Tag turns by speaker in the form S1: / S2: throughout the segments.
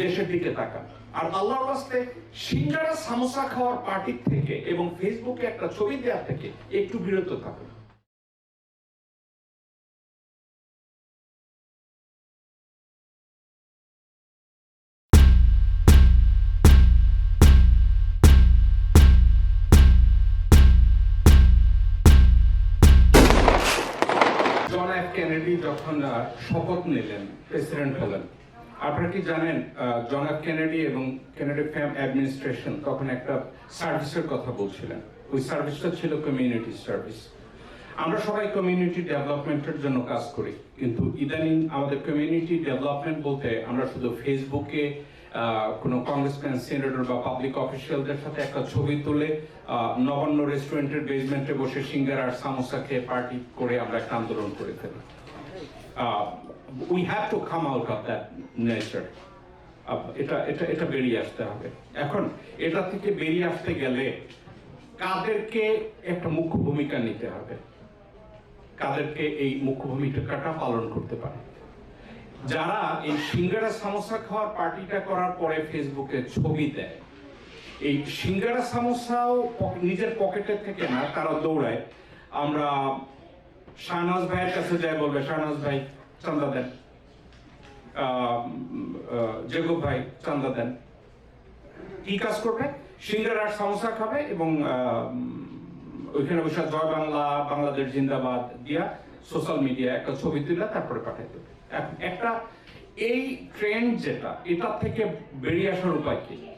S1: দেশের দিকে তাকান। আর আল্লাহর রাস্তে সিঙ্গারা সামোসা খাওয়ার পার্টির থেকে এবং ফেসবুকে একটা ছবি দেওয়া থেকে একটু বিরত থাকুন। জন এফ কেনেডি যখন শপথ নিলেন, প্রেসিডেন্ট হলেন আপনারা কি জানেন জন এফ কেনেডি এবং কেনেডি ফ্যাম অ্যাডমিনিস্ট্রেশন তখন একটা সার্ভিসের কথা বলছিলেন। ওই সার্ভিসটা ছিল কমিউনিটি সার্ভিস। আমরা সবাই কমিউনিটি ডেভেলপমেন্টের জন্য কাজ করি, কিন্তু ইদানিং আমাদের কমিউনিটি ডেভেলপমেন্ট বলতে আমরা শুধু ফেসবুকে কোনো কংগ্রেসম্যান, সিনেটর বা পাবলিক অফিসিয়ালদের সাথে একটা ছবি তুলে নবান্ন রেস্টুরেন্টের বেসমেন্টে বসে সিঙ্গার আর সামোসা খেয়ে পার্টি করে আমরা একটা আন্দোলন করে ফেলি। We have to come out of that nature এটা এটা এটা বেরিয়ে আসতে হবে। এখন এটা থেকে বেরিয়ে আসতে গেলে কাদেরকে একটা মুখ্য ভূমিকা নিতে হবে। কাদেরকে এই মুখ্য ভূমিকাটা পালন করতে পারে। যারা এই সিঙ্গারা সামোসা খাওয়ার পার্টিটা করার পরে ফেসবুকে ছবি দেয়, এই সিঙ্গারা সামোসাও প- নিজের পকেটের থেকে না, তারা দৌড়ায়। আমরা শাহনাজ ভাইয়ের কাছে যাই বলবে, শাহনাজ ভাই চান্দা দেন। জেগো ভাই চান্দা দেন। কি কাজ করবে? সিঙ্গার আর সামোসা খাবে এবং ওইখানে বসে জয় বাংলা, বাংলাদেশ জিন্দাবাদ দিয়া সোশ্যাল মিডিয়া একটা ছবি তুলে তারপরে এক- একটা, এই ট্রেন্ড যেটা, এটা থেকে বেরিয়ে আসার উপায় কি?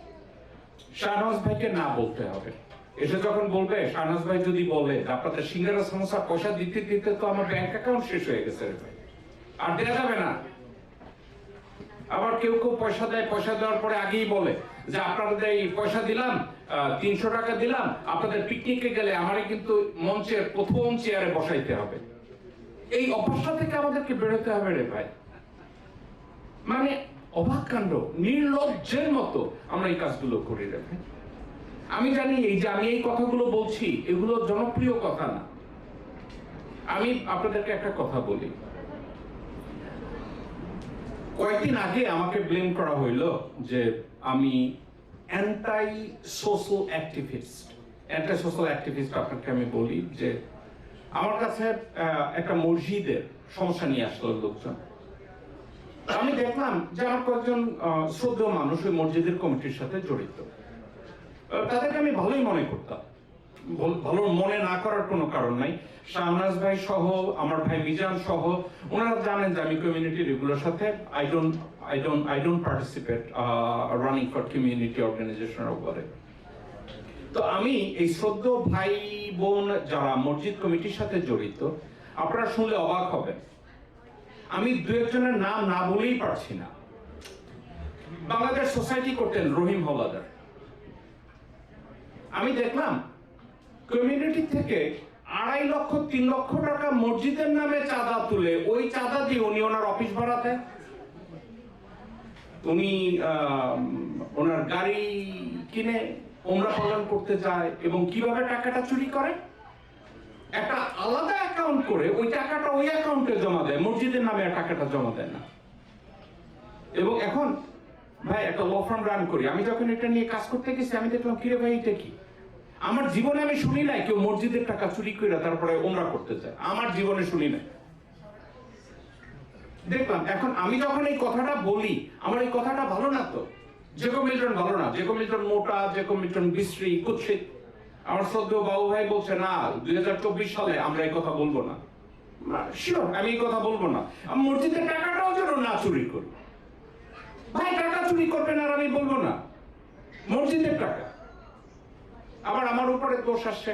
S1: শাহনাজ ভাইকে না বলতে হবে। এসে যখন বলবে শাহনাজ ভাই যদি বলে আপনাদের সিঙ্গারা সমস্যা পয়সা দিতে দিতে তো আমার ব্যাংক অ্যাকাউন্ট শেষ হয়ে গেছে ভাই। আর দেওয়া যাবে না। আবার কেউ কেউ পয়সা দেয়, পয়সা দেওয়ার পরে আগেই বলে যে, আপনাদের এই পয়সা দিলাম তিনশো টাকা দিলাম, আপনাদের পিকনিকে গেলে আমারই কিন্তু মঞ্চের প্রথম চেয়ারে বসাইতে হবে। এই অবস্থা থেকে আমাদেরকে বেরোতে হবে রে ভাই। মানে অবাক কাণ্ড, নির্লজ্জের মতো আমরা এই কাজগুলো করি রে ভাই। আমি জানি এই যে আমি এই কথাগুলো বলছি, এগুলো জনপ্রিয় কথা না। আমি আপনাদেরকে একটা কথা বলি। কয়েকদিন আগে আমাকে ব্লেম করা হইল যে আমি anti social activist anti social activist আপনাকে আমি বলি যে আমার কাছে একটা মসজিদের সমস্যা নিয়ে আসলো লোকজন। আমি দেখলাম যে আমার কয়েকজন শ্রদ্ধেয় মানুষ ওই মসজিদের কমিটির সাথে জড়িত। তাদেরকে আমি ভালোই মনে করতাম। ভালো মনে না করার কোনো কারণ নাই। শাহনাজ ভাই সহ, আমার ভাই মিজান সহ, ওনারা জানেন যে আমি কমিউনিটি এগুলোর সাথে I don't I don't I don't participate running for community organization উপরে। তো আমি এই শ্রদ্ধ ভাই, বোন যারা মসজিদ কমিটির সাথে জড়িত, আপনারা শুনলে অবাক হবেন। আমি দু একজনের নাম না বলেই পারছি না। বাংলাদেশ সোসাইটি করতেন রহিম হলাদার আমি দেখলাম কমিউনিটি থেকে আড়াই লক্ষ, তিন লক্ষ টাকা মসজিদের নামে চাঁদা তুলে ওই চাঁদা দিয়ে উনি ওনার অফিস ভাড়া দেন উনি ওনার গাড়ি কিনে ওমরা পালন করতে যায় এবং কীভাবে টাকাটা চুরি করে? একটা আলাদা অ্যাকাউন্ট করে ওই টাকাটা ওই অ্যাকাউন্টে জমা দেয়, মসজিদের নামে টাকাটা জমা দেয় না। এবং এখন, ভাই, একটা ল ফার্ম রান করি। আমি যখন এটা নিয়ে কাজ করতে গেছি, আমি দেখলাম, কিরে ভাই, এটা কি? আমার জীবনে আমি শুনি নাই কেউ মসজিদের টাকা চুরি করে তারপরে ওমরা করতে চায়। আমার জীবনে শুনি নাই। দেখলাম, এখন আমি যখন এই কথাটা বলি, আমার এই কথাটা ভালো না তো? জেকো মিল্টন ভালো না। জেকো মিল্টন মোটা জেকো মিল্টন বিশ্রী, কুৎসিত। আমার শ্রদ্ধেয় বাবু ভাই বলছে, না, দুই হাজার চব্বিশ সালে আমরা এই কথা বলব না। শিওর আমি এই কথা বলব না। মসজিদের টাকাটাও যেন না চুরি করি। ভাই, টাকা চুরি করবেন আর আমি বলব না। মসজিদের টাকা। আবার আমার উপরে দোষ আসছে।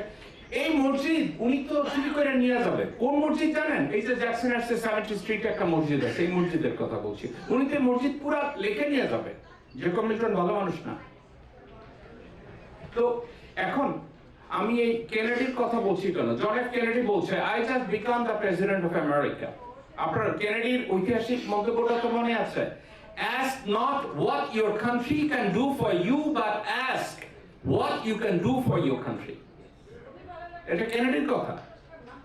S1: এই মসজিদ, উনি তো চুরি করে নিয়ে যাবে। কোন মসজিদ জানেন? এই যে জ্যাকসন আসছে সেভেন্টি স্ট্রিট একটা মসজিদ আছে, এই মসজিদের কথা বলছি। উনি তো মসজিদ পুরা লেখে নিয়ে যাবে। যে মিল্টন ভালো মানুষ না। তো এখন আমি এই কেনেডির কথা বলছি কেন? জন এফ কেনেডি বলছে I just become the president of America আপনার কেনেডির ঐতিহাসিক মন্তব্যটা তো মনে আছে। Ask not what your country can do for you, but ask what you can do for your country? এটা কেনেডির কথা।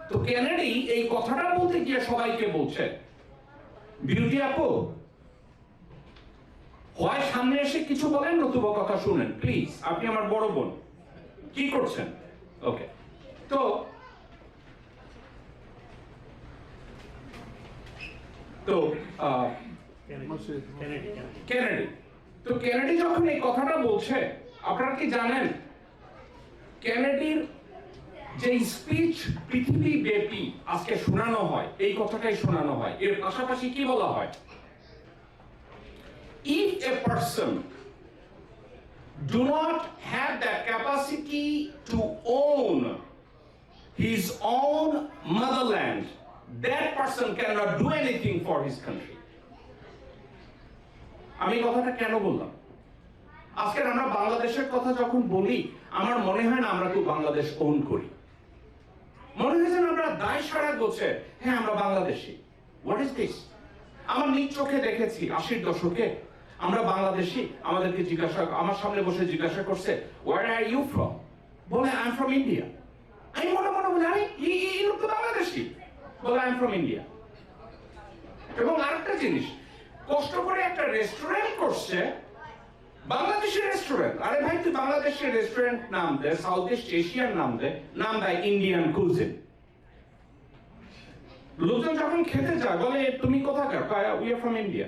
S1: তো কেনেডি এই কথাটা বলতে গিয়ে সবাইকে বলছে বিউটি আপু হয় সামনে এসে কিছু বলেন নতুবা কথা শুনেন প্লিজ আপনি আমার বড় বোন। কি করছেন? ওকে তো তো আহ, কেনেডি তো কেনেডি যখন এই কথাটা বলছে আপনারা কি জানেন কেনেডির যে স্পিচ পৃথিবী ব্যাপী আজকে শোনানো হয়, এই কথাটাই শোনানো হয়, এর পাশাপাশি কি বলা হয়? If a person do not have capacity to own his own motherland that person can not do for his আমি কথাটা কেন বললাম? আজকে আমরা বাংলাদেশের কথা যখন বলি, আমার মনে হয় না আমরা কেউ বাংলাদেশ ওন করি। মনে হয় যেন আমরা দায় সারা গোছে হ্যাঁ আমরা বাংলাদেশি। হোয়াট ইজ দিস আমার নিজ চোখে দেখেছি, আশির দশকে আমরা বাংলাদেশি, আমাদেরকে জিজ্ঞাসা, আমার সামনে বসে জিজ্ঞাসা করছে ওয়ার আর ইউ ফ্রম বলে আই এম ফ্রম ইন্ডিয়া আমি মনে মনে বলি, আরে এই লোক তো বাংলাদেশি। বলে আই এম ফ্রম ইন্ডিয়া এবং আরেকটা জিনিস, কষ্ট করে একটা রেস্টুরেন্ট করছে বাংলাদেশের রেস্টুরেন্ট আরে ভাই, তুই বাংলাদেশের রেস্টুরেন্ট নাম দে সাউথ ইস্ট এশিয়ান নাম দে, নাম দেয় ইন্ডিয়ান কুজিন লোকজন যখন খেতে যায়, বলে, তুমি কোথাকার? উই আর ফ্রম ইন্ডিয়া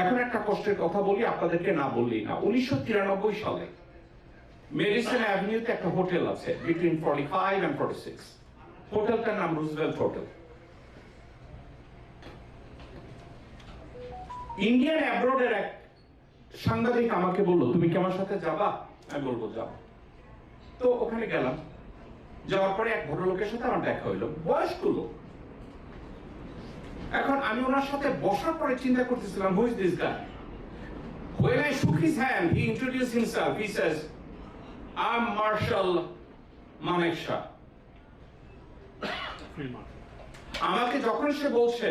S1: এখন একটা কষ্টের কথা বলি, আপনাদেরকে না বললেই না। উনিশশো তিরানব্বই সালে মেডিসিন অ্যাভিনিউতে একটা হোটেল আছে between forty five and forty six হোটেলটার নাম রুজভেল্ট হোটেল ইন্ডিয়ান অ্যাব্রোডের এক সাংবাদিক আমাকে বলল তুমি কি আমার সাথে যাবা? আমি বলব যাও তো ওখানে গেলাম। যাওয়ার পরে এক ভদ্রলোকের সাথে আমার দেখা হইল বয়স্ক লোক। এখন আমি ওনার সাথে বসার পরে চিন্তা করতেছিলাম who is this guy When I shook his hand, he introduced himself. He says, I'm Marshal Manek Shah. আমাকে যখন সে বলছে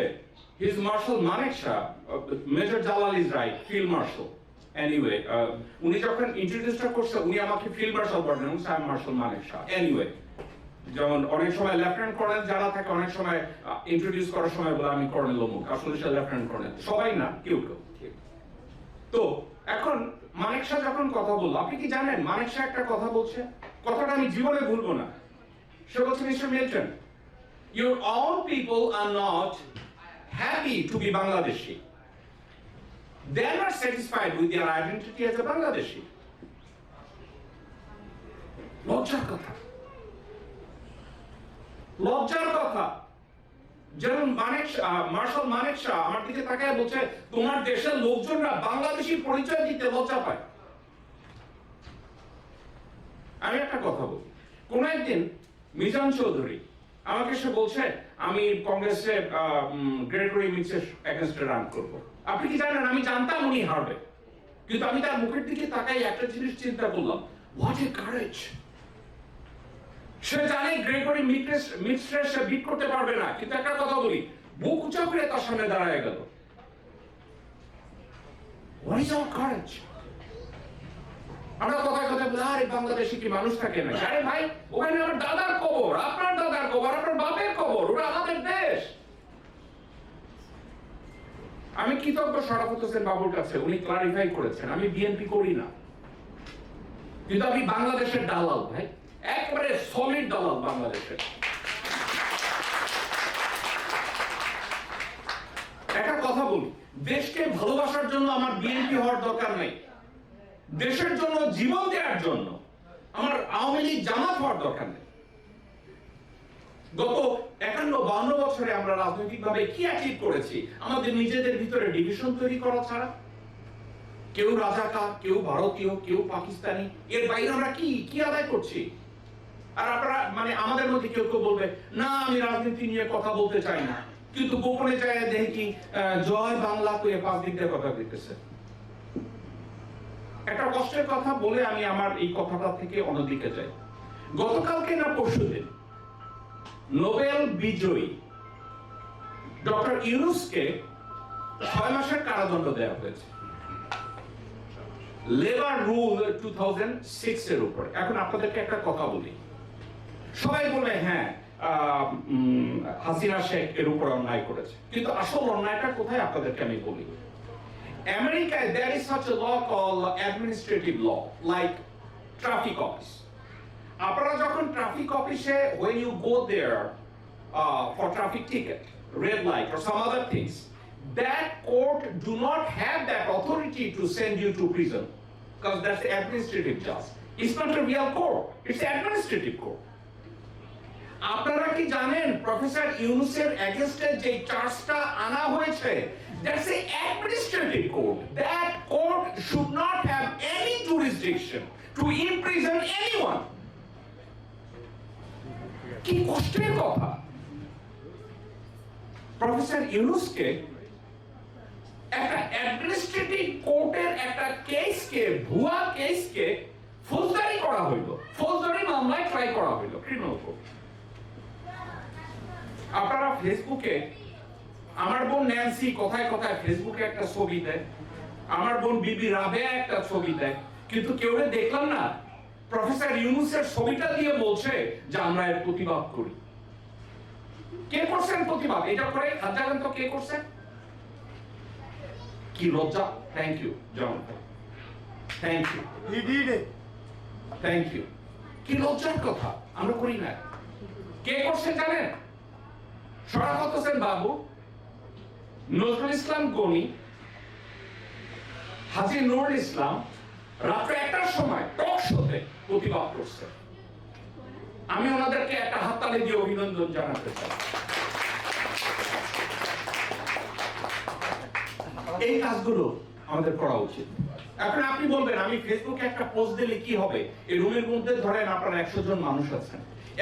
S1: his marshal Manekshaw major Jalal is right field marshal anyway উনি যখন ইন্ট্রোডিউসটা করছে, উনি আমাকে ফিল্ড মার্শাল বলেন এবং সাহেব মার্শাল মানেক শাহ এনিওয়ে যেমন অনেক সময় লেফটেন্যান্ট কর্নেল যারা থাকে, অনেক সময় ইন্ট্রোডিউস করার সময় বলে, আমি কর্নেল অমুক। আসলে সে লেফটেন্যান্ট কর্নেল সবাই না, কেউ কেউ। তো, এখন মানেক শাহ যখন কথা বলল, আপনি কি জানেন মানেক শাহ একটা কথা বলছে? কথাটা আমি জীবনে ভুলবো না। সে বলছে, mister Milton, your own people are not happy to be Bangladeshi. They are not satisfied with their identity as a Bangladeshi. লজ্জার কথা লজ্জার কথা যেমন মানেক মার্শাল মানেক আমার দিকে তাকায় বলছে, তোমার দেশের লোকজনরা বাংলাদেশি পরিচয় দিতে লজ্জা পায় আমি একটা কথা বলি কোন একদিন মিজান চৌধুরী আমাকে সে বলছে, আমি কংগ্রেসে গ্রেগরি মিক্সের এগেনস্টে রান করব। আপনি কি জানেন? আমি জানতাম উনি হারবে। কিন্তু আমি তার মুখের দিকে তাকাই, একটা জিনিস চিন্তা করলাম হোয়াট এ কারেজ সে জানে গ্রেগরি সে বিট করতে পারবে না। কিন্তু একটা কথা বলি, বুক উঁচা তার সামনে দাঁড়ায় গেল। হোয়াট ইজ আওয়ার কারেজ আমরা কথায় কথায় বলি, আরে, বাংলাদেশে কি মানুষ থাকে না? আরে ভাই, ওখানে আমার দাদার কবর আপনার দাদার কবর আপনার বাপের কবর ওরা আমাদের দেশ। আমি কৃতজ্ঞ শরাফত হোসেন বাবুর কাছে, উনি ক্লারিফাই করেছেন, আমি বিএনপি করি না। কিন্তু আমি বাংলাদেশের দালাল, ভাই। একবারে সলিড দালাল বাংলাদেশের। একটা কথা বলি, দেশকে ভালোবাসার জন্য আমার বিএনপি হওয়ার দরকার নেই। দেশের জন্য, জীবন দেওয়ার জন্য আমার আওয়ামী লীগ জামাত হওয়ার দরকার নেই। গত একান্ন বান্ন বছরে আমরা রাজনৈতিকভাবে কি অ্যাচিভ করেছি? আমাদের নিজেদের ভিতরে ডিভিশন তৈরি করা ছাড়া। কেউ রাজাকার, কেউ ভারতীয়, কেউ পাকিস্তানি, এর বাইরে আমরা কি কি আদায় করছি? আর আপনারা মানে আমাদের মধ্যে কেউ কেউ বলবে, না, আমি রাজনীতি নিয়ে কথা বলতে চাই না। কিন্তু গোপনে যায় দেখি জয় বাংলা কয়ে পাঁচ দিক দিয়ে কথা দিতেছে একটা কষ্টের কথা বলে আমি আমার এই কথাটা থেকে অন্যদিকে যাই। গতকালকে না পরশুদিন নোবেল বিজয়ী। ডক্টর ইউনুসকে ছয় মাসের কারাদণ্ড দেওয়া হয়েছে। Labour rule two thousand six এর উপর। এখন আপনাদেরকে একটা কথা বলি। সবাই বলে হ্যাঁ হাসিনা শেখ এর উপর অন্যায় করেছে। কিন্তু আসল অন্যায়টা কোথায় আপনাদেরকে আমি বলি? আমেরিকায় there is such a law called administrative law, like traffic office. আপনারা যখন ট্রাফিক অফিসে when you go there uh, for traffic ticket, red light or some other things, that court do not have that authority to send you to prison because that's the administrative judge. It's not a real court, it's administrative court. আপনারা কি জানেন professor ইউনুসের এগেনস্টে যে চার্জটা আনা হয়েছে that's a administrative court that court should not have any jurisdiction to imprison anyone কি কষ্টের কথা? প্রফেসর ইউনুসকে একটা অ্যাডমিনিস্ট্রেটিভ কোর্টের একটা কেসকে ভুয়া কেসকে ফৌজদারি করা হইল। ফৌজদারি মামলায় ট্রাই করা হইল ক্রিমিনাল কোর্ট আপনারা ফেসবুকে, আমার বোন ন্যান্সি কোথায় কোথায় ফেসবুকে একটা ছবি দেয়, আমার বোন বিবি রাবেয়া একটা ছবি দেয়, কিন্তু কেউ দেখলাম না প্রফেসর ইউনুসের ছবিটা দিয়ে বলছে যে আমরা এর প্রতিবাদ করি। কে করছেন প্রতিবাদ? এটা করে হাত তো কে করছেন কি লজ্জা। Thank you John thank you. Thank you কি লজ্জার কথা? আমরা করি না। কে করছে জানেন? সরাফত হোসেন বাবু নজরুল ইসলাম গনি হাজি নুরুল ইসলাম রাত্রে একটার সময় টক শোতে প্রতিবাদ করছে। আমি ওনাদেরকে একটা হাততালি দিয়ে অভিনন্দন জানাতে চাই। এই কাজগুলো আমাদের করা উচিত। এখন আপনি বলবেন, আমি ফেসবুকে একটা পোস্ট দিলে কি হবে? এই রুমের মধ্যে ধরেন আপনার একশো জন মানুষ আছেন।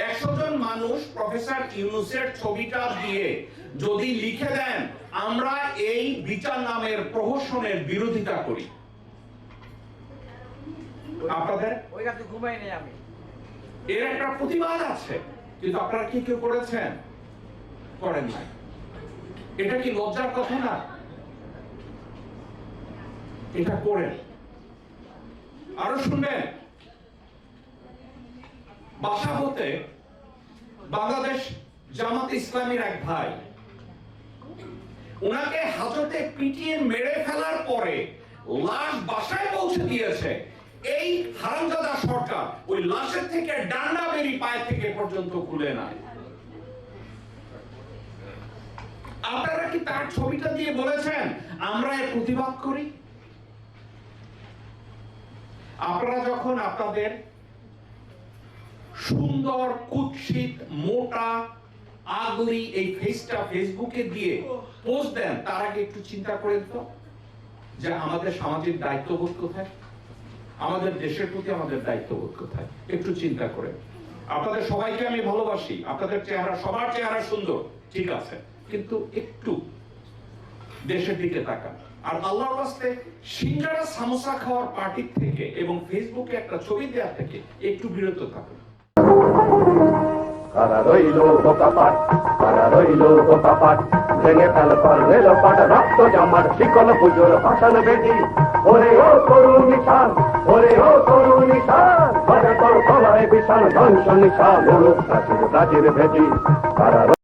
S1: একশো জন মানুষ প্রফেসর ইউনুসের ছবিটা দিয়ে যদি লিখে দেন, আমরা এই বিচার নামের প্রহসনের বিরোধিতা করি। আপনাদের?
S2: ওই রাতে ঘুমাই নেই আমি।
S1: এর একটা প্রতিবাদ আছে কিন্তু আপনারা কি কেউ করেছেন? করেন নাই। এটা কি লজ্জার কথা না? এটা করেন। আরও শুনবেন। বাসা হতে বাংলাদেশ জামাত ইসলামীর এক ভাই ওনাকে হাজতে পিটিয়ে মেরে ফেলার পরে লাশ বাসায় পৌঁছে দিয়েছে। এই হারামজাদা সরকার ওই লাশের থেকে ডান্ডা বেরি পায়ে থেকে পর্যন্ত খুলে না। আপনারা কি তার ছবিটা দিয়ে বলেছেন, আমরা এর প্রতিবাদ করি আপনারা যখন আপনাদের সুন্দর, কুৎসিত, মোটা আগলি এই ফেসটা ফেসবুকে দিয়ে পোস্ট দেন, তার আগে একটু চিন্তা করে তো, যে আমাদের সামাজিক দায়িত্ববোধ কোথায়? আমাদের দেশের প্রতি আমাদের দায়িত্ববোধ কোথায়? একটু চিন্তা করে। আপনাদের সবাইকে আমি ভালোবাসি। আপনাদের চেহারা, সবার চেহারা সুন্দর, ঠিক আছে। কিন্তু একটু দেশের দিকে তাকান। আর আল্লাহর কাছে সিঙ্গারা সামোসা খাওয়ার পার্টি থেকে এবং ফেসবুকে একটা ছবি দেওয়া থেকে একটু বিরত থাকুন।
S3: কারা রইল বোকাপাট কারা রইল বোকাপাট ভেঙে ফেল পার রেল পাট রক্ত জামার শিকল পুজোর ভাষণ বেদি ওরে ও তরুণ নিশান, ওরে ও তরুণ নিশান বাজে তোর গলায় বিশাল ধ্বংস নিশান